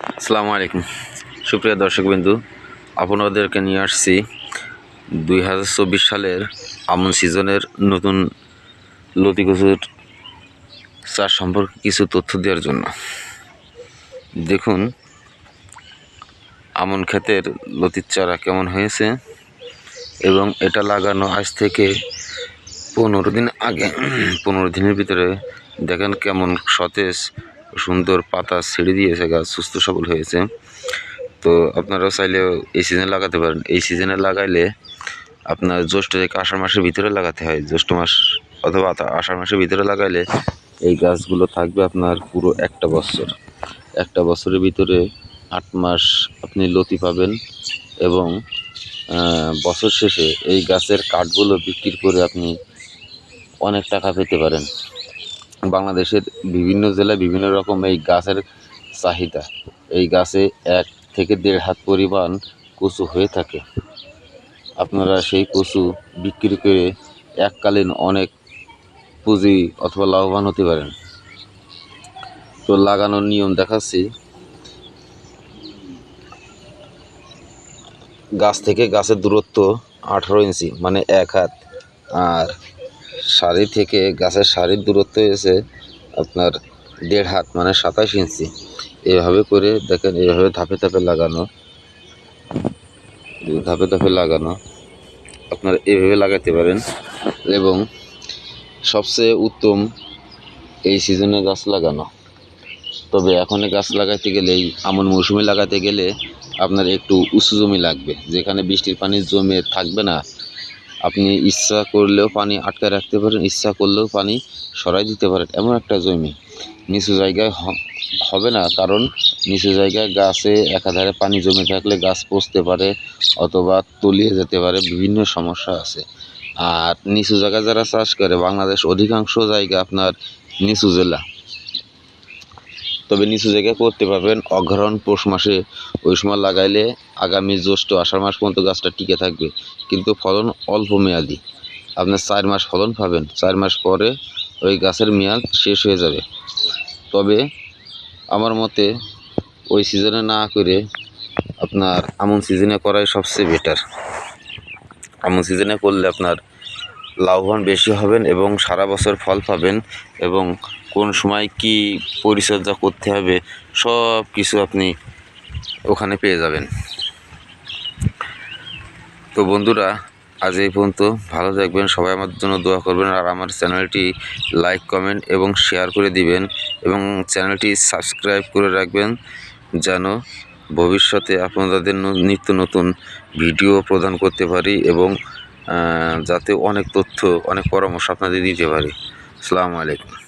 আসসালামু আলাইকুম। সুপ্রিয় দর্শকবিন্দু, আপনাদেরকে নিয়ে আসছি দুই হাজার চব্বিশ সালের আমন সিজনের নতুন লতি কচুর চাষ সম্পর্কে কিছু তথ্য দেওয়ার জন্য। দেখুন, আমন ক্ষেতের লতির চারা কেমন হয়েছে এবং এটা লাগানো আজ থেকে পনেরো দিন আগে। পনেরো দিনের ভিতরে দেখেন কেমন সতেজ সুন্দর পাতা ছেড়ে দিয়েছে গাছ সুস্থ সবল হয়েছে। তো আপনারাও চাইলে এই সিজনে লাগাতে পারেন। এই সিজনে লাগাইলে আপনার জ্যৈষ্ঠ থেকে আষাঢ় মাসের ভিতরে লাগাতে হয়। জ্যৈষ্ঠ মাস অথবা আষাঢ় মাসের ভিতরে লাগাইলে এই গাছগুলো থাকবে আপনার পুরো একটা বছর। একটা বছরের ভিতরে আট মাস আপনি লতি পাবেন এবং বছর শেষে এই গাছের কাঠগুলো বিক্রি করে আপনি অনেক টাকা পেতে পারেন। বাংলাদেশের বিভিন্ন জেলায় বিভিন্ন রকম এই গাছের চাহিদা। এই গাছে এক থেকে দেড় হাত পরিমাণ কচু হয়ে থাকে। আপনারা সেই কচু বিক্রি করে এককালীন অনেক পুঁজি অথবা লাভবান হতে পারেন। তো লাগানোর নিয়ম দেখাচ্ছি। গাছ থেকে গাছের দূরত্ব আঠারো ইঞ্চি মানে এক হাত। আর সারি থেকে গাছের সারির দূরত্ব হয়েছে আপনার দেড় হাত মানে সাতাশ ইঞ্চি। এভাবে করে দেখেন, এভাবে ধাপে ধাপে লাগানো। ধাপে ধাপে লাগানো। আপনারা এভাবে লাগাতে পারেন। এবং সবচেয়ে উত্তম এই সিজনে গাছ লাগানো। তবে এখন গাছ লাগাতে গেলেই আমন মৌসুমে লাগাতে গেলে আপনার একটু উঁচু জমি লাগবে। যেখানে বৃষ্টির পানি জমে থাকবে না আপনি ইচ্ছা করলেও পানি আটকে রাখতে পারেন, ইচ্ছা করলেও পানি সরাই দিতে পারেন, এমন একটা জমি। নিচু জায়গায় হবে না, কারণ নিচু জায়গায় গাছে একাধারে পানি জমে থাকলে গাছ পচতে পারে অথবা তলিয়ে যেতে পারে, বিভিন্ন সমস্যা আছে। আর নিচু জায়গায় যারা চাষ করে, বাংলাদেশ অধিকাংশ জায়গা আপনার নিচু জেলা। তবে নিচু জায়গায় করতে পারবেন। অগ্রহণ পৌষ মাসে ওই সময় লাগাইলে আগামী জ্যৈষ্ঠ আষাঢ় মাস পর্যন্ত গাছটা টিকে থাকবে। কিন্তু ফলন অল্প মেয়াদি। আপনার চার মাস ফলন পাবেন। চার মাস পরে ওই গাছের মেয়াদ শেষ হয়ে যাবে। তবে আমার মতে ওই সিজনে না করে আপনার আমন সিজনে করাই সবচেয়ে বেটার আমন সিজনে করলে আপনার লাভবান বেশি হবেন এবং সারা বছর ফল পাবেন এবং কোন সময় কি পরিচর্যা করতে হবে, সব কিছু আপনি ওখানে পেয়ে যাবেন। তো বন্ধুরা, আজ এই পর্যন্ত। ভালো থাকবেন, সবাই আমার জন্য দোয়া করবেন আর আমার চ্যানেলটি লাইক, কমেন্ট এবং শেয়ার করে দিবেন এবং চ্যানেলটি সাবস্ক্রাইব করে রাখবেন যেন ভবিষ্যতে আপনাদের নিত্য নতুন ভিডিও প্রদান করতে পারি এবং যাতে অনেক তথ্য অনেক পরামর্শ আপনাদের দিতে পারি। আসসালামু আলাইকুম।